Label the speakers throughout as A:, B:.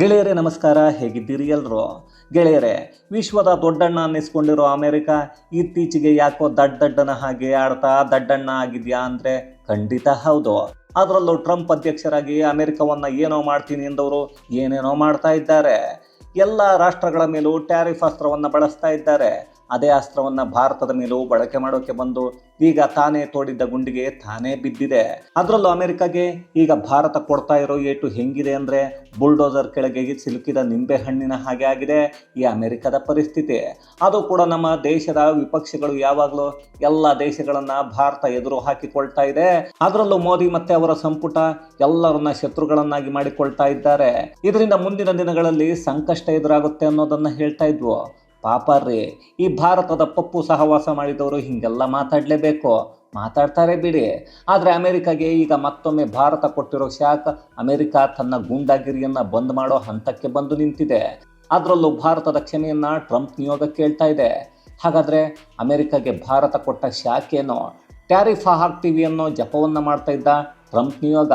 A: ಗೆಳೆಯರೇ, ನಮಸ್ಕಾರ. ಹೇಗಿದ್ದೀರಿ ಎಲ್ಲರೂ ಗೆಳೆಯರೇ, ವಿಶ್ವದ ದೊಡ್ಡಣ್ಣ ಅನ್ನಿಸ್ಕೊಂಡಿರೋ ಅಮೆರಿಕ ಇತ್ತೀಚೆಗೆ ಯಾಕೋ ದಡ್ಡ ದಡ್ಡನ ಹಾಗೆ ಆಡ್ತಾ ದಡ್ಡಣ್ಣ ಆಗಿದ್ಯಾ ಅಂದ್ರೆ ಖಂಡಿತ ಹೌದು. ಅದರಲ್ಲೂ ಟ್ರಂಪ್ ಅಧ್ಯಕ್ಷರಾಗಿ ಅಮೆರಿಕವನ್ನ ಏನೋ ಮಾಡ್ತೀನಿ ಎಂದವರು ಏನೇನೋ ಮಾಡ್ತಾ ಇದ್ದಾರೆ. ಎಲ್ಲ ರಾಷ್ಟ್ರಗಳ ಮೇಲೂ ಟ್ಯಾರಿಫ್ ಅಸ್ತ್ರವನ್ನು ಬಳಸ್ತಾ ಇದ್ದಾರೆ. ಅದೇ ಅಸ್ತ್ರವನ್ನ ಭಾರತದ ಮೇಲೂ ಬಳಕೆ ಮಾಡೋಕೆ ಬಂದು ಈಗ ತಾನೇ ತೋಡಿದ್ದ ಗುಂಡಿಗೆ ತಾನೇ ಬಿದ್ದಿದೆ. ಅದರಲ್ಲೂ ಅಮೆರಿಕಾಗೆ ಈಗ ಭಾರತ ಕೊಡ್ತಾ ಇರೋ ಏಟು ಹೆಂಗಿದೆ ಅಂದ್ರೆ ಬುಲ್ಡೋಸರ್ ಕೆಳಗೆ ಸಿಲುಕಿದ ನಿಂಬೆ ಹಣ್ಣಿನ ಹಾಗೆ ಆಗಿದೆ ಈ ಅಮೆರಿಕದ ಪರಿಸ್ಥಿತಿ. ಅದು ಕೂಡ ನಮ್ಮ ದೇಶದ ವಿಪಕ್ಷಗಳು ಯಾವಾಗಲೂ ಎಲ್ಲ ದೇಶಗಳನ್ನ ಭಾರತ ಎದುರು ಹಾಕಿಕೊಳ್ತಾ ಇದೆ. ಅದರಲ್ಲೂ ಮೋದಿ ಮತ್ತೆ ಅವರ ಸಂಪುಟ ಎಲ್ಲರನ್ನ ಶತ್ರುಗಳನ್ನಾಗಿ ಮಾಡಿಕೊಳ್ತಾ ಇದ್ದಾರೆ. ಇದರಿಂದ ಮುಂದಿನ ದಿನಗಳಲ್ಲಿ ಸಂಕಷ್ಟ ಎದುರಾಗುತ್ತೆ ಅನ್ನೋದನ್ನ ಹೇಳ್ತಾ ಇದ್ವು. ಪಾಪ ರೀ ಈ ಭಾರತದ ಪಪ್ಪು ಸಹವಾಸ ಮಾಡಿದವರು ಹಿಂಗೆಲ್ಲ ಮಾತಾಡಲೇಬೇಕು. ಮಾತಾಡ್ತಾರೆ ಬಿಡಿ. ಆದರೆ ಅಮೆರಿಕಾಗೆ ಈಗ ಮತ್ತೊಮ್ಮೆ ಭಾರತ ಕೊಟ್ಟಿರೋ ಶಾಕ್ ಅಮೆರಿಕ ತನ್ನ ಗೂಂಡಾಗಿರಿಯನ್ನು ಬಂದ್ ಮಾಡೋ ಹಂತಕ್ಕೆ ಬಂದು ನಿಂತಿದೆ. ಅದರಲ್ಲೂ ಭಾರತದ ಕ್ಷಮೆಯನ್ನು ಟ್ರಂಪ್ ನಿಯೋಗ ಕೇಳ್ತಾ ಇದೆ. ಹಾಗಾದರೆ ಅಮೆರಿಕಾಗೆ ಭಾರತ ಕೊಟ್ಟ ಶಾಕ್ ಏನು ಟ್ಯಾರಿಫ್ ಹಾಕ್ತೀವಿ ಅನ್ನೋ ಜಪವನ್ನ ಮಾಡ್ತಾ ಇದ್ದ ಟ್ರಂಪ್ ನಿಯೋಗ?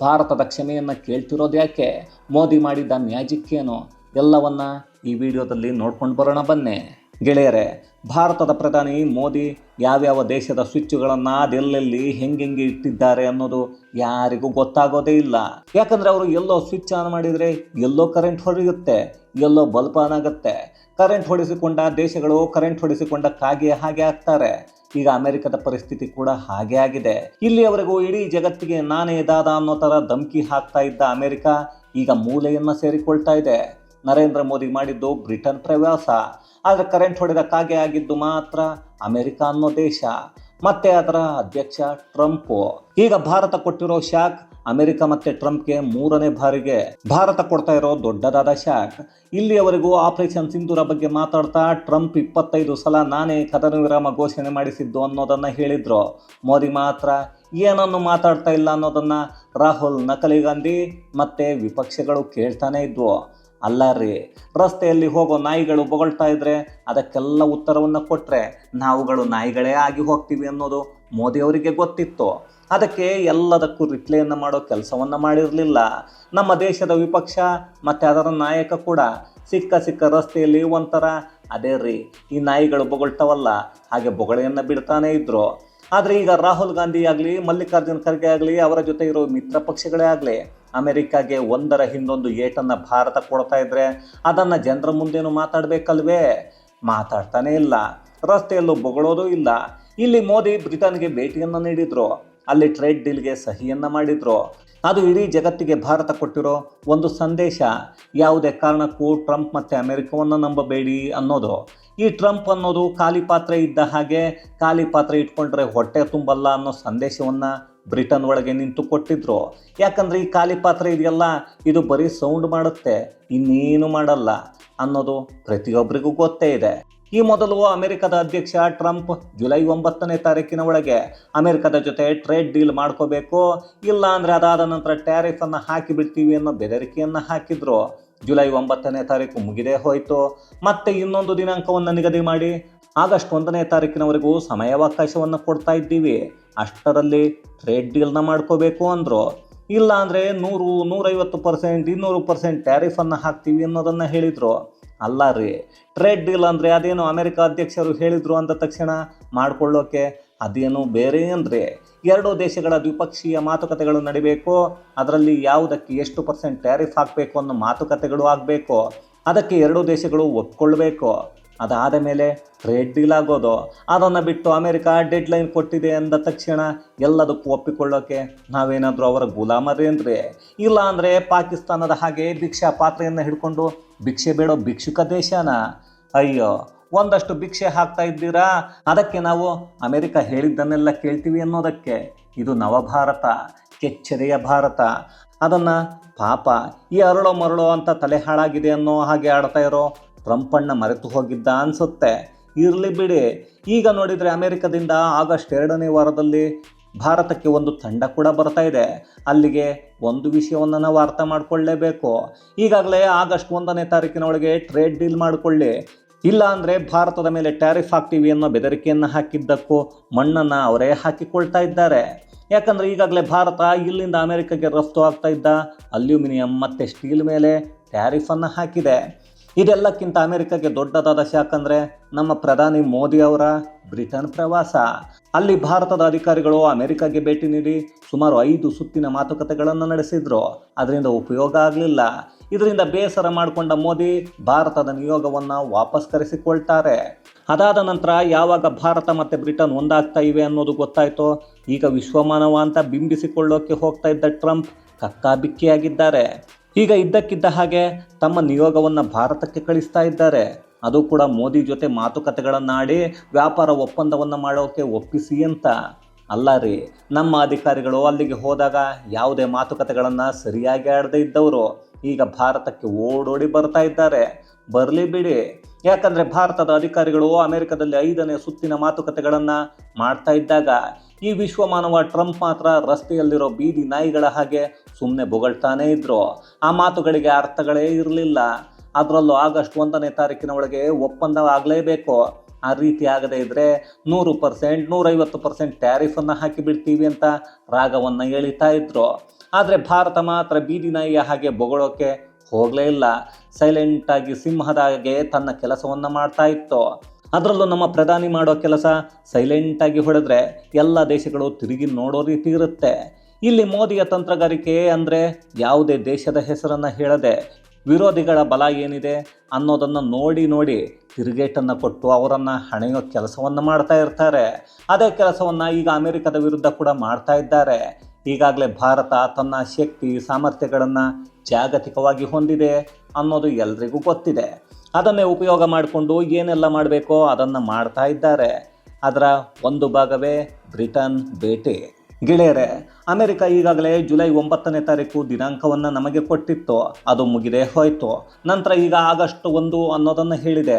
A: ಭಾರತದ ಕ್ಷಮೆಯನ್ನು ಕೇಳ್ತಿರೋದು ಯಾಕೆ ಮೋದಿ ಮಾಡಿದ್ದ ಮ್ಯಾಜಿಕ್ ಏನು? ಎಲ್ಲವನ್ನ ಈ ವಿಡಿಯೋದಲ್ಲಿ ನೋಡ್ಕೊಂಡು ಬರೋಣ ಬನ್ನಿ. ಗೆಳೆಯರೆ, ಭಾರತದ ಪ್ರಧಾನಿ ಮೋದಿ ಯಾವ್ಯಾವ ದೇಶದ ಸ್ವಿಚ್ಗಳನ್ನು ಅದೆಲ್ಲೆಲ್ಲಿ ಹೆಂಗೆಂಗೆ ಇಟ್ಟಿದ್ದಾರೆ ಅನ್ನೋದು ಯಾರಿಗೂ ಗೊತ್ತಾಗೋದೇ ಇಲ್ಲ. ಯಾಕಂದರೆ ಅವರು ಎಲ್ಲೋ ಸ್ವಿಚ್ ಆನ್ ಮಾಡಿದರೆ ಎಲ್ಲೋ ಕರೆಂಟ್ ಹೊಡೆಯುತ್ತೆ ಎಲ್ಲೋ ಬಲ್ಪ್ ಆನ್ ಆಗುತ್ತೆ. ಕರೆಂಟ್ ಹೊಡೆಸಿಕೊಂಡ ದೇಶಗಳು ಕರೆಂಟ್ ಹೊಡೆಸಿಕೊಂಡ ಕಾಗೆ ಹಾಗೆ ಆಗ್ತಾರೆ. ಈಗ ಅಮೆರಿಕದ ಪರಿಸ್ಥಿತಿ ಕೂಡ ಹಾಗೆ ಆಗಿದೆ. ಇಲ್ಲಿಯವರೆಗೂ ಇಡೀ ಜಗತ್ತಿಗೆ ನಾನೇ ಇದಾದ ಅನ್ನೋ ಥರ ಧಮಕಿ ಹಾಕ್ತಾ ಇದ್ದ ಅಮೆರಿಕ ಈಗ ಮೂಲೆಯನ್ನು ಸೇರಿಕೊಳ್ತಾ ಇದೆ. ನರೇಂದ್ರ ಮೋದಿ ಮಾಡಿದ್ದು ಬ್ರಿಟನ್ ಪ್ರವಾಸ. ಆದರೆ ಕರೆಂಟ್ ಹೊಡೆದ ಕಾಗೆ ಆಗಿದ್ದು ಮಾತ್ರ ಅಮೆರಿಕ ಅನ್ನೋ ದೇಶ. ಮತ್ತೆ ಅದರ ಅಧ್ಯಕ್ಷ ಟ್ರಂಪ್. ಈಗ ಭಾರತ ಕೊಟ್ಟಿರೋ ಶಾಕ್ ಅಮೆರಿಕ ಮತ್ತೆ ಟ್ರಂಪ್ಗೆ ಮೂರನೇ ಬಾರಿಗೆ. ಭಾರತ ಕೊಡ್ತಾ ಇರೋ ದೊಡ್ಡದಾದ ಶಾಕ್. ಇಲ್ಲಿಯವರೆಗೂ ಆಪರೇಷನ್ ಸಿಂಧೂರ ಬಗ್ಗೆ ಮಾತಾಡ್ತಾ ಟ್ರಂಪ್ ಇಪ್ಪತ್ತೈದು ಸಲ ನಾನೇ ಕದನ ವಿರಾಮ ಘೋಷಣೆ ಮಾಡಿಸಿದ್ದು ಅನ್ನೋದನ್ನ ಹೇಳಿದ್ರು. ಮೋದಿ ಮಾತ್ರ ಏನನ್ನು ಮಾತಾಡ್ತಾ ಇಲ್ಲ ಅನ್ನೋದನ್ನ ರಾಹುಲ್, ನಕಲಿ ಗಾಂಧಿ ಮತ್ತೆ ವಿಪಕ್ಷಗಳು ಕೇಳ್ತಾನೆ ಇದ್ವು. ಅಲ್ಲ ರೀ. ರಸ್ತೆಯಲ್ಲಿ ಹೋಗೋ ನಾಯಿಗಳು ಬೊಗಳ್ತಾ ಇದ್ರೆ ಅದಕ್ಕೆಲ್ಲ ಉತ್ತರವನ್ನು ಕೊಟ್ಟರೆ ನಾವುಗಳು ನಾಯಿಗಳೇ ಆಗಿ ಹೋಗ್ತೀವಿ ಅನ್ನೋದು ಮೋದಿಯವರಿಗೆ ಗೊತ್ತಿತ್ತು. ಅದಕ್ಕೆ ಎಲ್ಲದಕ್ಕೂ ರಿಪ್ಲೈಯನ್ನು ಮಾಡೋ ಕೆಲಸವನ್ನು ಮಾಡಿರಲಿಲ್ಲ. ನಮ್ಮ ದೇಶದ ವಿಪಕ್ಷ ಮತ್ತು ಅದರ ನಾಯಕ ಕೂಡ ಸಿಕ್ಕ ಸಿಕ್ಕ ರಸ್ತೆಯಲ್ಲಿ ಒಂಥರ ಅದೇ ರೀ, ಈ ನಾಯಿಗಳು ಬೊಗಳ್ತಾವಲ್ಲ, ಹಾಗೆ ಬೊಗಳೆಯನ್ನು ಬಿಡ್ತಾನೇ ಇದ್ರು. ಆದರೆ ಈಗ ರಾಹುಲ್ ಗಾಂಧಿ ಆಗಲಿ, ಮಲ್ಲಿಕಾರ್ಜುನ್ ಖರ್ಗೆ ಆಗಲಿ, ಅವರ ಜೊತೆ ಇರೋ ಮಿತ್ರ ಪಕ್ಷಗಳೇ ಆಗಲಿ ಅಮೆರಿಕಾಗೆ ಒಂದರ ಹಿಂದೊಂದು ಏಟನ್ನು ಭಾರತ ಕೊಡ್ತಾ ಇದ್ರೆ ಅದನ್ನು ಜನರ ಮುಂದೇನು ಮಾತಾಡಬೇಕಲ್ವೇ? ಮಾತಾಡ್ತಾನೆ ಇಲ್ಲ. ರಸ್ತೆಯಲ್ಲೂ ಬೊಗಳೋದು ಇಲ್ಲ. ಇಲ್ಲಿ ಮೋದಿ ಬ್ರಿಟನ್ಗೆ ಭೇಟಿಯನ್ನು ನೀಡಿದ್ರು. ಅಲ್ಲಿ ಟ್ರೇಡ್ ಡೀಲ್ಗೆ ಸಹಿಯನ್ನ ಮಾಡಿದ್ರು. ಅದು ಇಡೀ ಜಗತ್ತಿಗೆ ಭಾರತ ಕೊಟ್ಟಿರೋ ಒಂದು ಸಂದೇಶ. ಯಾವುದೇ ಕಾರಣಕ್ಕೂ ಟ್ರಂಪ್ ಮತ್ತು ಅಮೆರಿಕವನ್ನು ನಂಬಬೇಡಿ ಅನ್ನೋದು. ಈ ಟ್ರಂಪ್ ಅನ್ನೋದು ಖಾಲಿ ಪಾತ್ರೆ ಇದ್ದ ಹಾಗೆ ಖಾಲಿ ಪಾತ್ರೆ ಇಟ್ಕೊಂಡ್ರೆ ಹೊಟ್ಟೆ ತುಂಬಲ್ಲ ಅನ್ನೋ ಸಂದೇಶವನ್ನು ಬ್ರಿಟನ್ ಒಳಗೆ ನಿಂತು ಕೊಟ್ಟಿದ್ರು. ಯಾಕಂದ್ರೆ ಈ ಖಾಲಿ ಪಾತ್ರೆ ಇದೆಯಲ್ಲ, ಇದು ಬರೀ ಸೌಂಡ್ ಮಾಡುತ್ತೆ, ಇನ್ನೇನು ಮಾಡಲ್ಲ ಅನ್ನೋದು ಪ್ರತಿಯೊಬ್ಬರಿಗೂ ಗೊತ್ತೇ ಇದೆ. ಈ ಮೊದಲು ಅಮೆರಿಕದ ಅಧ್ಯಕ್ಷ ಟ್ರಂಪ್ ಜುಲೈ ಒಂಬತ್ತನೇ ತಾರೀಕಿನ ಒಳಗೆ ಅಮೆರಿಕದ ಜೊತೆ ಟ್ರೇಡ್ ಡೀಲ್ ಮಾಡ್ಕೋಬೇಕು, ಇಲ್ಲ ಅಂದ್ರೆ ಅದಾದ ನಂತರ ಟ್ಯಾರಿಫ್ ಹಾಕಿಬಿಡ್ತೀವಿ ಹಾಕಿ ಬಿಡ್ತೀವಿ ಅನ್ನೋ ಬೆದರಿಕೆಯನ್ನ ಹಾಕಿದ್ರು. ಜುಲೈ ಒಂಬತ್ತನೇ ತಾರೀಕು ಮುಗಿದೇ ಹೋಯಿತು. ಮತ್ತೆ ಇನ್ನೊಂದು ದಿನಾಂಕವನ್ನು ನಿಗದಿ ಮಾಡಿ ಆಗಸ್ಟ್ ಒಂದನೇ ತಾರೀಕಿನವರೆಗೂ ಸಮಯಾವಕಾಶವನ್ನು ಕೊಡ್ತಾ ಇದ್ದೀವಿ. ಅಷ್ಟರಲ್ಲಿ ಟ್ರೇಡ್ ಡೀಲ್ನ ಮಾಡ್ಕೋಬೇಕು ಅಂದರು. ಇಲ್ಲ ಅಂದರೆ ನೂರು, ನೂರೈವತ್ತು ಪರ್ಸೆಂಟ್ ಇನ್ನೂರು ಪರ್ಸೆಂಟ್ ಟ್ಯಾರಿಫನ್ನು ಹಾಕ್ತೀವಿ ಅನ್ನೋದನ್ನು ಹೇಳಿದರು. ಅಲ್ಲ ರೀ ಟ್ರೇಡ್ ಡೀಲ್ ಅಂದರೆ ಅದೇನು ಅಮೆರಿಕ ಅಧ್ಯಕ್ಷರು ಹೇಳಿದರು ಅಂದ ತಕ್ಷಣ ಮಾಡ್ಕೊಳ್ಳೋಕೆ? ಅದೇನು ಬೇರೆ ಅಂದರೆ ಎರಡೂ ದೇಶಗಳ ದ್ವಿಪಕ್ಷೀಯ ಮಾತುಕತೆಗಳು ನಡಿಬೇಕು. ಅದರಲ್ಲಿ ಯಾವುದಕ್ಕೆ ಎಷ್ಟು ಪರ್ಸೆಂಟ್ ಟ್ಯಾರಿಫ್ ಹಾಕಬೇಕು ಅನ್ನೋ ಮಾತುಕತೆಗಳು ಆಗಬೇಕು. ಅದಕ್ಕೆ ಎರಡೂ ದೇಶಗಳು ಒಪ್ಕೊಳ್ಬೇಕು. ಅದಾದ ಮೇಲೆ ಟ್ರೇಡ್ ಡೀಲ್ ಆಗೋದು, ಅದನ್ನು ಬಿಟ್ಟು ಅಮೆರಿಕ ಡೆಡ್ ಲೈನ್ ಕೊಟ್ಟಿದೆ ಅಂದ ತಕ್ಷಣ ಎಲ್ಲದಕ್ಕೂ ಒಪ್ಪಿಕೊಳ್ಳೋಕೆ ನಾವೇನಾದರೂ ಅವರ ಗುಲಾಮರೇನ್ರಿ? ಇಲ್ಲ ಅಂದರೆ ಪಾಕಿಸ್ತಾನದ ಹಾಗೆ ಭಿಕ್ಷಾ ಪಾತ್ರೆಯನ್ನು ಹಿಡ್ಕೊಂಡು ಭಿಕ್ಷೆ ಬೇಡೋ ಭಿಕ್ಷುಕ ದೇಶನ? ಅಯ್ಯೋ, ಒಂದಷ್ಟು ಭಿಕ್ಷೆ ಹಾಕ್ತಾ ಇದ್ದೀರಾ? ಅದಕ್ಕೆ ನಾವು ಅಮೆರಿಕ ಹೇಳಿದ್ದನ್ನೆಲ್ಲ ಕೇಳ್ತೀವಿ ಅನ್ನೋದಕ್ಕೆ. ಇದು ನವಭಾರತ, ಕೆಚ್ಚೆದೆಯ ಭಾರತ. ಅದನ್ನು ಪಾಪ ಈ ಅರಳೋ ಮರಳೋ ಅಂತ ತಲೆ ಹಾಳಾಗಿದೆ ಅನ್ನೋ ಹಾಗೆ ಆಡ್ತಾ ಇರೋ ಟ್ರಂಪಣ್ಣ ಮರೆತು ಹೋಗಿದ್ದ ಅನಿಸುತ್ತೆ. ಇರಲಿ ಬಿಡಿ. ಈಗ ನೋಡಿದರೆ ಅಮೆರಿಕದಿಂದ ಆಗಸ್ಟ್ ಎರಡನೇ ವಾರದಲ್ಲಿ ಭಾರತಕ್ಕೆ ಒಂದು ತಂಡ ಕೂಡ ಬರ್ತಾ ಇದೆ. ಅಲ್ಲಿಗೆ ಒಂದು ವಿಷಯವನ್ನು ನಾವು ಅರ್ಥ ಮಾಡಿಕೊಳ್ಳೇಬೇಕು. ಈಗಾಗಲೇ ಆಗಸ್ಟ್ ಒಂದನೇ ತಾರೀಕಿನ ಒಳಗೆ ಟ್ರೇಡ್ ಡೀಲ್ ಮಾಡಿಕೊಳ್ಳಿ. ಇಲ್ಲ ಅಂದರೆ ಭಾರತದ ಮೇಲೆ ಟ್ಯಾರಿಫ್ ಹಾಕ್ತೀವಿ ಅನ್ನೋ ಬೆದರಿಕೆಯನ್ನು ಹಾಕಿದ್ದಕ್ಕೂ ಮಣ್ಣನ್ನು ಅವರೇ ಹಾಕಿಕೊಳ್ತಾ ಇದ್ದಾರೆ. ಯಾಕಂದರೆ ಈಗಾಗಲೇ ಭಾರತ ಇಲ್ಲಿಂದ ಅಮೆರಿಕಕ್ಕೆ ರಫ್ತು ಆಗ್ತಾ ಇದ್ದ ಅಲ್ಯೂಮಿನಿಯಂ ಮತ್ತು ಸ್ಟೀಲ್ ಮೇಲೆ ಟ್ಯಾರಿಫನ್ನು ಹಾಕಿದೆ. ಇದೆಲ್ಲಕ್ಕಿಂತ ಅಮೆರಿಕಕ್ಕೆ ದೊಡ್ಡದಾದ ಶಾಕ್ ಅಂದರೆ ನಮ್ಮ ಪ್ರಧಾನಿ ಮೋದಿ ಅವರ ಬ್ರಿಟನ್ ಪ್ರವಾಸ. ಅಲ್ಲಿ ಭಾರತದ ಅಧಿಕಾರಿಗಳು ಅಮೆರಿಕಾಗೆ ಭೇಟಿ ನೀಡಿ ಸುಮಾರು ಐದು ಸುತ್ತಿನ ಮಾತುಕತೆಗಳನ್ನು ನಡೆಸಿದ್ರು. ಅದರಿಂದ ಉಪಯೋಗ ಆಗಲಿಲ್ಲ. ಇದರಿಂದ ಬೇಸರ ಮಾಡಿಕೊಂಡ ಮೋದಿ ಭಾರತದ ನಿಯೋಗವನ್ನು ವಾಪಸ್ ಕರೆಸಿಕೊಳ್ತಾರೆ. ಅದಾದ ನಂತರ ಯಾವಾಗ ಭಾರತ ಮತ್ತು ಬ್ರಿಟನ್ ಒಂದಾಗ್ತಾ ಇವೆ ಅನ್ನೋದು ಗೊತ್ತಾಯ್ತೋ, ಈಗ ವಿಶ್ವಮಾನವ ಅಂತ ಬಿಂಬಿಸಿಕೊಳ್ಳೋಕೆ ಹೋಗ್ತಾ ಇದ್ದ ಟ್ರಂಪ್ ಕಕ್ಕಾಬಿಕ್ಕಿಯಾಗಿದ್ದಾರೆ. ಈಗ ಇದ್ದಕ್ಕಿದ್ದ ಹಾಗೆ ತಮ್ಮ ನಿಯೋಗವನ್ನು ಭಾರತಕ್ಕೆ ಕಳಿಸ್ತಾ ಇದ್ದಾರೆ. ಅದು ಕೂಡ ಮೋದಿ ಜೊತೆ ಮಾತುಕತೆಗಳನ್ನಾಡಿ ವ್ಯಾಪಾರ ಒಪ್ಪಂದವನ್ನು ಮಾಡೋಕ್ಕೆ ಒಪ್ಪಿಸಿ ಅಂತ. ಅಲ್ಲ ರೀ, ನಮ್ಮ ಅಧಿಕಾರಿಗಳು ಅಲ್ಲಿಗೆ ಹೋದಾಗ ಯಾವುದೇ ಮಾತುಕತೆಗಳನ್ನು ಸರಿಯಾಗಿ ಆಡದೇ ಇದ್ದವರು ಈಗ ಭಾರತಕ್ಕೆ ಓಡೋಡಿ ಬರ್ತಾ ಇದ್ದಾರೆ. ಬರಲಿ ಬಿಡಿ. ಯಾಕಂದರೆ ಭಾರತದ ಅಧಿಕಾರಿಗಳು ಅಮೆರಿಕದಲ್ಲಿ ಐದನೇ ಸುತ್ತಿನ ಮಾತುಕತೆಗಳನ್ನು ಮಾಡ್ತಾ ಇದ್ದಾಗ ಈ ವಿಶ್ವಮಾನವ ಟ್ರಂಪ್ ಮಾತ್ರ ರಸ್ತೆಯಲ್ಲಿರೋ ಬೀದಿ ನಾಯಿಗಳ ಹಾಗೆ ಸುಮ್ಮನೆ ಬೊಗಳ್ತಾನೇ ಇದ್ರು. ಆ ಮಾತುಗಳಿಗೆ ಅರ್ಥಗಳೇ ಇರಲಿಲ್ಲ. ಅದರಲ್ಲೂ ಆಗಸ್ಟ್ ಒಂದನೇ ತಾರೀಕಿನ ಒಳಗೆ ಒಪ್ಪಂದ ಆಗಲೇಬೇಕು. ಆ ರೀತಿ ಆಗದೇ ಇದ್ದರೆ ನೂರು ಪರ್ಸೆಂಟ್, ನೂರೈವತ್ತು ಪರ್ಸೆಂಟ್ ಟ್ಯಾರಿಫನ್ನು ಹಾಕಿ ಬಿಡ್ತೀವಿ ಅಂತ ರಾಗವನ್ನು ಎಳಿತಾ ಇದ್ರು. ಆದರೆ ಭಾರತ ಮಾತ್ರ ಬೀದಿ ನಾಯಿಯ ಹಾಗೆ ಬೊಗಳೋಕೆ ಹೋಗಲೇ ಇಲ್ಲ. ಸೈಲೆಂಟಾಗಿ ಸಿಂಹದ ಹಾಗೆ ತನ್ನ ಕೆಲಸವನ್ನು ಮಾಡ್ತಾ ಇತ್ತು. ಅದರಲ್ಲೂ ನಮ್ಮ ಪ್ರಧಾನಿ ಮಾಡೋ ಕೆಲಸ ಸೈಲೆಂಟಾಗಿ ಹೊಡೆದ್ರೆ ಎಲ್ಲ ದೇಶಗಳು ತಿರುಗಿ ನೋಡೋ ರೀತಿ ಇರುತ್ತೆ. ಇಲ್ಲಿ ಮೋದಿಯ ತಂತ್ರಗಾರಿಕೆ ಅಂದರೆ ಯಾವುದೇ ದೇಶದ ಹೆಸರನ್ನು ಹೇಳದೆ ವಿರೋಧಿಗಳ ಬಲ ಏನಿದೆ ಅನ್ನೋದನ್ನು ನೋಡಿ ನೋಡಿ ತಿರುಗೇಟನ್ನು ಕೊಟ್ಟು ಅವರನ್ನು ಹಣೆಯೋ ಕೆಲಸವನ್ನು ಮಾಡ್ತಾ ಇರ್ತಾರೆ. ಅದೇ ಕೆಲಸವನ್ನು ಈಗ ಅಮೆರಿಕದ ವಿರುದ್ಧ ಕೂಡ ಮಾಡ್ತಾ ಇದ್ದಾರೆ. ಈಗಾಗಲೇ ಭಾರತ ತನ್ನ ಶಕ್ತಿ ಸಾಮರ್ಥ್ಯಗಳನ್ನು ಜಾಗತಿಕವಾಗಿ ಹೊಂದಿದೆ ಅನ್ನೋದು ಎಲ್ರಿಗೂ ಗೊತ್ತಿದೆ. ಅದನ್ನೇ ಉಪಯೋಗ ಮಾಡಿಕೊಂಡು ಏನೆಲ್ಲ ಮಾಡಬೇಕೋ ಅದನ್ನು ಮಾಡ್ತಾ ಇದ್ದಾರೆ. ಅದರ ಒಂದು ಭಾಗವೇ ಬ್ರಿಟನ್ ಭೇಟಿ ಗೆಳೆಯರೆ, ಅಮೆರಿಕ ಈಗಾಗಲೇ ಜುಲೈ ಒಂಬತ್ತನೇ ತಾರೀಕು ದಿನಾಂಕವನ್ನು ನಮಗೆ ಕೊಟ್ಟಿತ್ತು. ಅದು ಮುಗಿದೇ ಹೋಯಿತು. ನಂತರ ಈಗ ಆಗಸ್ಟ್ ಒಂದು ಅನ್ನೋದನ್ನು ಹೇಳಿದೆ.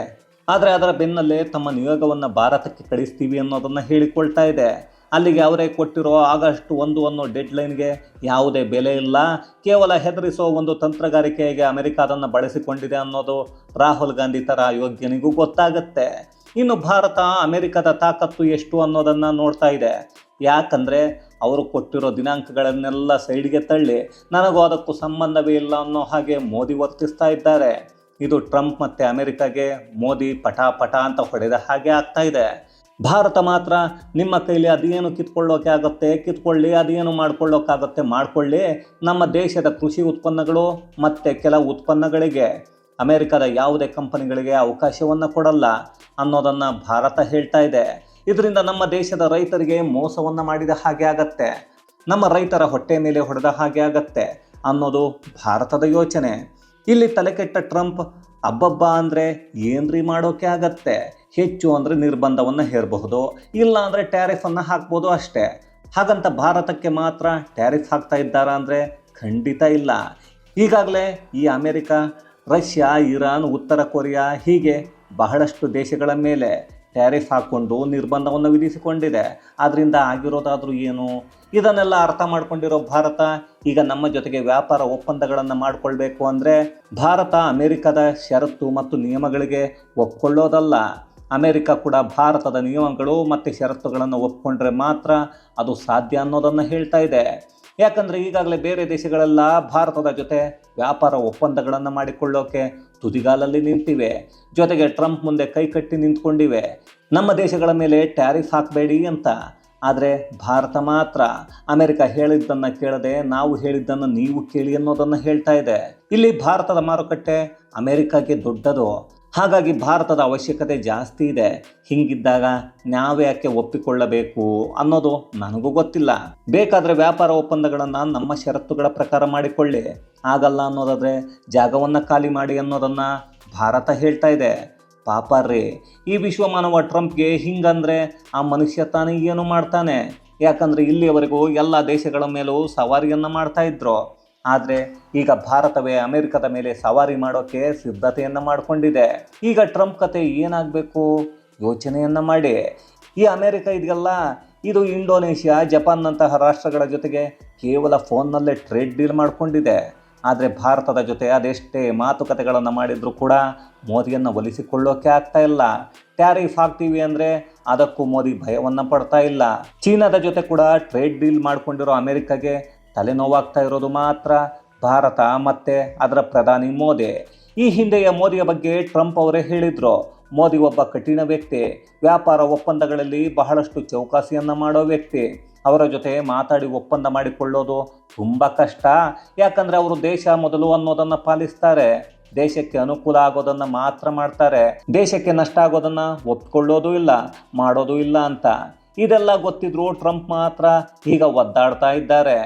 A: ಆದರೆ ಅದರ ಬೆನ್ನಲ್ಲೇ ತಮ್ಮ ನಿಯೋಗವನ್ನು ಭಾರತಕ್ಕೆ ಕಳಿಸ್ತೀವಿ ಅನ್ನೋದನ್ನು ಹೇಳಿಕೊಳ್ತಾ ಇದೆ. ಅಲ್ಲಿಗೆ ಅವರೇ ಕೊಟ್ಟಿರೋ ಆಗಸ್ಟ್ ಒಂದು ಅನ್ನೋ ಡೆಡ್ಲೈನ್ಗೆ ಯಾವುದೇ ಬೆಲೆ ಇಲ್ಲ. ಕೇವಲ ಹೆದರಿಸೋ ಒಂದು ತಂತ್ರಗಾರಿಕೆಗೆ ಅಮೆರಿಕ ಅದನ್ನು ಬಳಸಿಕೊಂಡಿದೆ ಅನ್ನೋದು ರಾಹುಲ್ ಗಾಂಧಿ ಥರ ಯೋಗ್ಯನಿಗೂ ಗೊತ್ತಾಗುತ್ತೆ. ಇನ್ನು ಭಾರತ ಅಮೆರಿಕದ ತಾಕತ್ತು ಎಷ್ಟು ಅನ್ನೋದನ್ನು ನೋಡ್ತಾ ಇದೆ. ಯಾಕಂದರೆ ಅವರು ಕೊಟ್ಟಿರೋ ದಿನಾಂಕಗಳನ್ನೆಲ್ಲ ಸೈಡ್ಗೆ ತಳ್ಳಿ ನನಗೂ ಅದಕ್ಕೂ ಸಂಬಂಧವೇ ಇಲ್ಲ ಅನ್ನೋ ಹಾಗೆ ಮೋದಿ ವರ್ತಿಸ್ತಾ ಇದ್ದಾರೆ. ಇದು ಟ್ರಂಪ್ ಮತ್ತು ಅಮೆರಿಕಾಗೆ ಮೋದಿ ಪಟಾ ಪಟ ಅಂತ ಹೊಡೆದ ಹಾಗೆ ಆಗ್ತಾ ಇದೆ. ಭಾರತ ಮಾತ್ರ ನಿಮ್ಮ ಕೈಲಿ ಅದೇನು ಕಿತ್ಕೊಳ್ಳೋಕೆ ಆಗುತ್ತೆ? ಕಿತ್ಕೊಳ್ಳಿ, ಅದೇನು ಮಾಡ್ಕೊಳ್ಳೋಕ್ಕಾಗುತ್ತೆ ಮಾಡಿಕೊಳ್ಳಿ. ನಮ್ಮ ದೇಶದ ಕೃಷಿ ಉತ್ಪನ್ನಗಳು ಮತ್ತು ಕೆಲವು ಉತ್ಪನ್ನಗಳಿಗೆ, ಅಮೆರಿಕದ ಯಾವುದೇ ಕಂಪನಿಗಳಿಗೆ ಅವಕಾಶವನ್ನು ಕೊಡಲ್ಲ ಅನ್ನೋದನ್ನು ಭಾರತ ಹೇಳ್ತಾ ಇದೆ. ಇದರಿಂದ ನಮ್ಮ ದೇಶದ ರೈತರಿಗೆ ಮೋಸವನ್ನು ಮಾಡಿದ ಹಾಗೆ ಆಗತ್ತೆ. ನಮ್ಮ ರೈತರ ಹೊಟ್ಟೆ ಮೇಲೆ ಹೊಡೆದ ಹಾಗೆ ಆಗತ್ತೆ ಅನ್ನೋದು ಭಾರತದ ಯೋಚನೆ. ಇಲ್ಲಿ ತಲೆಕೆಟ್ಟ ಟ್ರಂಪ್, ಅಬ್ಬಬ್ಬ ಅಂದರೆ ಏನ್ರಿ ಮಾಡೋಕೆ ಆಗತ್ತೆ? ಹೆಚ್ಚು ಅಂದರೆ ನಿರ್ಬಂಧವನ್ನು ಹೇರಬಹುದು. ಇಲ್ಲ ಅಂದರೆ ಟ್ಯಾರಿಫನ್ನು ಹಾಕ್ಬೋದು ಅಷ್ಟೇ. ಹಾಗಂತ ಭಾರತಕ್ಕೆ ಮಾತ್ರ ಟ್ಯಾರಿಫ್ ಹಾಕ್ತಾ ಇದ್ದಾರಾ ಅಂದರೆ ಖಂಡಿತ ಇಲ್ಲ. ಈಗಾಗಲೇ ಈ ಅಮೆರಿಕ, ರಷ್ಯಾ, ಇರಾನ್, ಉತ್ತರ ಕೊರಿಯಾ ಹೀಗೆ ಬಹಳಷ್ಟು ದೇಶಗಳ ಮೇಲೆ ಟ್ಯಾರಿಫ್ ಹಾಕ್ಕೊಂಡು ನಿರ್ಬಂಧವನ್ನು ವಿಧಿಸಿಕೊಂಡಿದೆ. ಆದ್ದರಿಂದ ಆಗಿರೋದಾದರೂ ಏನು? ಇದನ್ನೆಲ್ಲ ಅರ್ಥ ಮಾಡ್ಕೊಂಡಿರೋ ಭಾರತ ಈಗ ನಮ್ಮ ಜೊತೆಗೆ ವ್ಯಾಪಾರ ಒಪ್ಪಂದಗಳನ್ನು ಮಾಡಿಕೊಳ್ಬೇಕು ಅಂದರೆ ಭಾರತ ಅಮೆರಿಕದ ಷರತ್ತು ಮತ್ತು ನಿಯಮಗಳಿಗೆ ಒಪ್ಕೊಳ್ಳೋದಲ್ಲ. ಅಮೆರಿಕ ಕೂಡ ಭಾರತದ ನಿಯಮಗಳು ಮತ್ತು ಷರತ್ತುಗಳನ್ನು ಒಪ್ಪಿಕೊಂಡ್ರೆ ಮಾತ್ರ ಅದು ಸಾಧ್ಯ ಅನ್ನೋದನ್ನು ಹೇಳ್ತಾ ಇದೆ. ಯಾಕಂದರೆ ಈಗಾಗಲೇ ಬೇರೆ ದೇಶಗಳೆಲ್ಲ ಭಾರತದ ಜೊತೆ ವ್ಯಾಪಾರ ಒಪ್ಪಂದಗಳನ್ನು ಮಾಡಿಕೊಳ್ಳೋಕೆ ತುದಿಗಾಲಲ್ಲಿ ನಿಂತಿವೆ. ಜೊತೆಗೆ ಟ್ರಂಪ್ ಮುಂದೆ ಕೈಕಟ್ಟಿ ನಿಂತ್ಕೊಂಡಿವೆ. ನಮ್ಮ ದೇಶಗಳ ಮೇಲೆ ಟ್ಯಾರಿಫ್ ಹಾಕಬೇಡಿ ಅಂತ. ಆದರೆ ಭಾರತ ಮಾತ್ರ ಅಮೆರಿಕ ಹೇಳಿದ್ದನ್ನು ಕೇಳದೆ ನಾವು ಹೇಳಿದ್ದನ್ನು ನೀವು ಕೇಳಿ ಅನ್ನೋದನ್ನು ಹೇಳ್ತಾ ಇದೆ. ಇಲ್ಲಿ ಭಾರತದ ಮಾರುಕಟ್ಟೆ ಅಮೆರಿಕಾಗೆ ದೊಡ್ಡದು. ಹಾಗಾಗಿ ಭಾರತದ ಅವಶ್ಯಕತೆ ಜಾಸ್ತಿ ಇದೆ. ಹಿಂಗಿದ್ದಾಗ ನಾವು ಯಾಕೆ ಒಪ್ಪಿಕೊಳ್ಳಬೇಕು ಅನ್ನೋದು ನನಗೂ ಗೊತ್ತಿಲ್ಲ. ಬೇಕಾದರೆ ವ್ಯಾಪಾರ ಒಪ್ಪಂದಗಳನ್ನು ನಮ್ಮ ಷರತ್ತುಗಳ ಪ್ರಕಾರ ಮಾಡಿಕೊಳ್ಳಿ. ಆಗಲ್ಲ ಅನ್ನೋದಾದರೆ ಜಾಗವನ್ನು ಖಾಲಿ ಮಾಡಿ ಅನ್ನೋದನ್ನು ಭಾರತ ಹೇಳ್ತಾ ಇದೆ. ಪಾಪ ರೀ, ಈ ವಿಶ್ವಮಾನವ ಟ್ರಂಪ್ಗೆ ಹಿಂಗಂದರೆ ಆ ಮನುಷ್ಯ ತಾನೇ ಏನು ಮಾಡ್ತಾನೆ? ಯಾಕಂದರೆ ಇಲ್ಲಿಯವರೆಗೂ ಎಲ್ಲ ದೇಶಗಳ ಮೇಲೂ ಸವಾರಿಯನ್ನು ಮಾಡ್ತಾ ಇದ್ರು. ಆದರೆ ಈಗ ಭಾರತವೇ ಅಮೆರಿಕದ ಮೇಲೆ ಸವಾರಿ ಮಾಡೋಕ್ಕೆ ಸಿದ್ಧತೆಯನ್ನು ಮಾಡಿಕೊಂಡಿದೆ. ಈಗ ಟ್ರಂಪ್ ಕತೆ ಏನಾಗಬೇಕು? ಯೋಚನೆಯನ್ನು ಮಾಡಿ. ಈ ಅಮೆರಿಕ ಇದೆಯಲ್ಲ ಇದು ಇಂಡೋನೇಷ್ಯಾ, ಜಪಾನ್ನಂತಹ ರಾಷ್ಟ್ರಗಳ ಜೊತೆಗೆ ಕೇವಲ ಫೋನ್ನಲ್ಲೇ ಟ್ರೇಡ್ ಡೀಲ್ ಮಾಡಿಕೊಂಡಿದೆ. ಆದರೆ ಭಾರತದ ಜೊತೆ ಅದೆಷ್ಟೇ ಮಾತುಕತೆಗಳನ್ನು ಮಾಡಿದರೂ ಕೂಡ ಮೋದಿಯನ್ನು ಒಲಿಸಿಕೊಳ್ಳೋಕೆ ಆಗ್ತಾ ಇಲ್ಲ. ಟ್ಯಾರಿಫ್ ಹಾಕ್ತೀವಿ ಅಂದರೆ ಅದಕ್ಕೂ ಮೋದಿ ಭಯವನ್ನು ಪಡ್ತಾ ಇಲ್ಲ. ಚೀನಾದ ಜೊತೆ ಕೂಡ ಟ್ರೇಡ್ ಡೀಲ್ ಮಾಡಿಕೊಂಡಿರೋ ಅಮೆರಿಕಗೆ ತಲೆನೋವಾಗ್ತಾ ಇರೋದು ಮಾತ್ರ ಭಾರತ ಮತ್ತೆ ಅದರ ಪ್ರಧಾನಿ ಮೋದಿ. ಈ ಹಿಂದೆಯ ಮೋದಿಯ ಬಗ್ಗೆ ಟ್ರಂಪ್ ಅವರೇ ಹೇಳಿದ್ರು. ಮೋದಿ ಒಬ್ಬ ಕಠಿಣ ವ್ಯಕ್ತಿ. ವ್ಯಾಪಾರ ಒಪ್ಪಂದಗಳಲ್ಲಿ ಬಹಳಷ್ಟು ಚೌಕಾಸಿಯನ್ನು ಮಾಡೋ ವ್ಯಕ್ತಿ. ಅವರ ಜೊತೆ ಮಾತಾಡಿ ಒಪ್ಪಂದ ಮಾಡಿಕೊಳ್ಳೋದು ತುಂಬ ಕಷ್ಟ. ಯಾಕಂದರೆ ಅವರು ದೇಶ ಮೊದಲು ಅನ್ನೋದನ್ನು ಪಾಲಿಸ್ತಾರೆ. ದೇಶಕ್ಕೆ ಅನುಕೂಲ ಆಗೋದನ್ನು ಮಾತ್ರ ಮಾಡ್ತಾರೆ. ದೇಶಕ್ಕೆ ನಷ್ಟ ಆಗೋದನ್ನು ಒಪ್ಕೊಳ್ಳೋದು ಇಲ್ಲ, ಮಾಡೋದು ಇಲ್ಲ ಅಂತ. ಇದೆಲ್ಲ ಗೊತ್ತಿದ್ರು ಟ್ರಂಪ್ ಮಾತ್ರ ಈಗ ಒದ್ದಾಡ್ತಾ ಇದ್ದಾರೆ.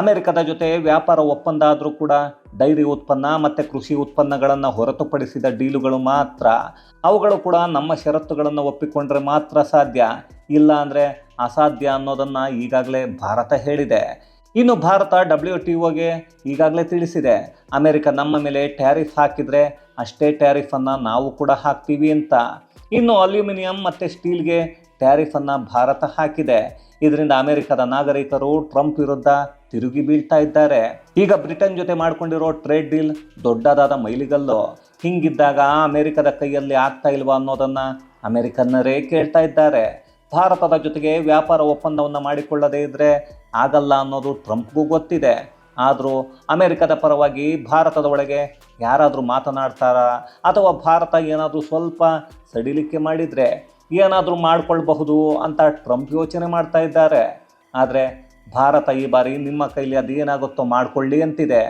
A: ಅಮೆರಿಕದ ಜೊತೆ ವ್ಯಾಪಾರ ಒಪ್ಪಂದ ಆದರೂ ಕೂಡ ಡೈರಿ ಉತ್ಪನ್ನ ಮತ್ತು ಕೃಷಿ ಉತ್ಪನ್ನಗಳನ್ನು ಹೊರತುಪಡಿಸಿದ ಡೀಲುಗಳು ಮಾತ್ರ. ಅವುಗಳು ಕೂಡ ನಮ್ಮ ಷರತ್ತುಗಳನ್ನು ಒಪ್ಪಿಕೊಂಡ್ರೆ ಮಾತ್ರ ಸಾಧ್ಯ. ಇಲ್ಲ ಅಂದರೆ ಅಸಾಧ್ಯ ಅನ್ನೋದನ್ನು ಈಗಾಗಲೇ ಭಾರತ ಹೇಳಿದೆ. ಇನ್ನು ಭಾರತ ಡಬ್ಲ್ಯೂ ಟಿ ಒಗೆ ಈಗಾಗಲೇ ತಿಳಿಸಿದೆ. ಅಮೆರಿಕ ನಮ್ಮ ಮೇಲೆ ಟ್ಯಾರಿಫ್ ಹಾಕಿದರೆ ಅಷ್ಟೇ ಟ್ಯಾರಿಫನ್ನು ನಾವು ಕೂಡ ಹಾಕ್ತೀವಿ ಅಂತ. ಇನ್ನು ಅಲ್ಯೂಮಿನಿಯಂ ಮತ್ತು ಸ್ಟೀಲ್ಗೆ ಟ್ಯಾರಿಫನ್ನು ಭಾರತ ಹಾಕಿದೆ. ಇದರಿಂದ ಅಮೆರಿಕದ ನಾಗರಿಕರು ಟ್ರಂಪ್ ವಿರುದ್ಧ ತಿರುಗಿ ಬೀಳ್ತಾ ಇದ್ದಾರೆ. ಈಗ ಬ್ರಿಟನ್ ಜೊತೆ ಮಾಡಿಕೊಂಡಿರೋ ಟ್ರೇಡ್ ಡೀಲ್ ದೊಡ್ಡದಾದ ಮೈಲಿಗಲ್ಲು. ಹಿಂಗಿದ್ದಾಗ ಅಮೆರಿಕದ ಕೈಯಲ್ಲಿ ಆಗ್ತಾ ಇಲ್ವಾ ಅನ್ನೋದನ್ನ ಅಮೆರಿಕನ್ನರೇ ಕೇಳ್ತಾ ಇದ್ದಾರೆ. ಭಾರತದ ಜೊತೆಗೆ ವ್ಯಾಪಾರ ಒಪ್ಪಂದವನ್ನು ಮಾಡಿಕೊಳ್ಳದೇ ಇದ್ರೆ ಆಗಲ್ಲ ಅನ್ನೋದು ಟ್ರಂಪ್ಗೂ ಗೊತ್ತಿದೆ. ಆದರೂ ಅಮೆರಿಕದ ಪರವಾಗಿ ಭಾರತದ ಒಳಗೆ ಯಾರಾದರೂ ಮಾತನಾಡ್ತಾರಾ? ಅಥವಾ ಭಾರತ ಏನಾದರೂ ಸ್ವಲ್ಪ ಸಡಿಲಿಕೆ ಮಾಡಿದರೆ? ಏನಾದರೂ ಮಾಡಿಕೊಳ್ಬಹುದು ಅಂತ ಟ್ರಂಪ್ ಯೋಚನೆ ಮಾಡ್ತಾ ಇದ್ದಾರೆ. ಆದರೆ ಭಾರತ ಈ ಬಾರಿ ನಿಮ್ಮ ಕೈಲಿ ಅದೇನಾಗುತ್ತೋ ಮಾಡಿಕೊಳ್ಳಿ ಅಂತಿದೆ.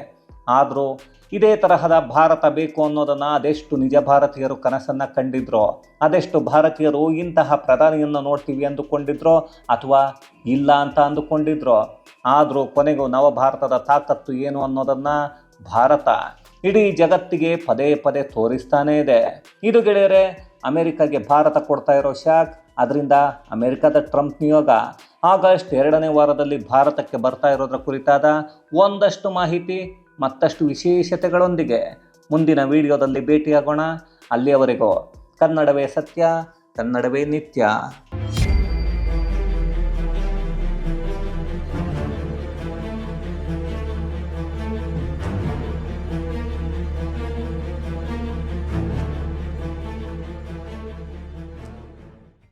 A: ಆದರೂ ಇದೇ ತರಹದ ಭಾರತ ಬೇಕು ಅನ್ನೋದನ್ನು ಅದೆಷ್ಟು ನಿಜ ಭಾರತೀಯರು ಕನಸನ್ನು ಕಂಡಿದ್ರೋ, ಅದೆಷ್ಟು ಭಾರತೀಯರು ಇಂತಹ ಪ್ರಧಾನಿಯನ್ನು ನೋಡ್ತೀವಿ ಅಂದುಕೊಂಡಿದ್ರೋ ಅಥವಾ ಇಲ್ಲ ಅಂತ ಅಂದುಕೊಂಡಿದ್ರೋ, ಆದರೂ ಕೊನೆಗೂ ನವ ಭಾರತದ ತಾಕತ್ತು ಏನು ಅನ್ನೋದನ್ನು ಭಾರತ ಇಡೀ ಜಗತ್ತಿಗೆ ಪದೇ ಪದೇ ತೋರಿಸ್ತಾನೇ ಇದೆ. ಇದು ಗೆಳೆಯರೆ ಅಮೆರಿಕಾಗೆ ಭಾರತ ಕೊಡ್ತಾ ಇರೋ ಶಾಕ್ ಅದರಿಂದ ಅಮೆರಿಕದ ಟ್ರಂಪ್ ನಿಯೋಗ ಆಗಸ್ಟ್ ಎರಡನೇ ವಾರದಲ್ಲಿ ಭಾರತಕ್ಕೆ ಬರ್ತಾ ಇರೋದ್ರ ಕುರಿತಾದ ಒಂದಷ್ಟು ಮಾಹಿತಿ, ಮತ್ತಷ್ಟು ವಿಶೇಷತೆಗಳೊಂದಿಗೆ ಮುಂದಿನ ವಿಡಿಯೋದಲ್ಲಿ ಭೇಟಿಯಾಗೋಣ. ಅಲ್ಲಿಯವರೆಗೂ ಕನ್ನಡವೇ ಸತ್ಯ, ಕನ್ನಡವೇ ನಿತ್ಯ.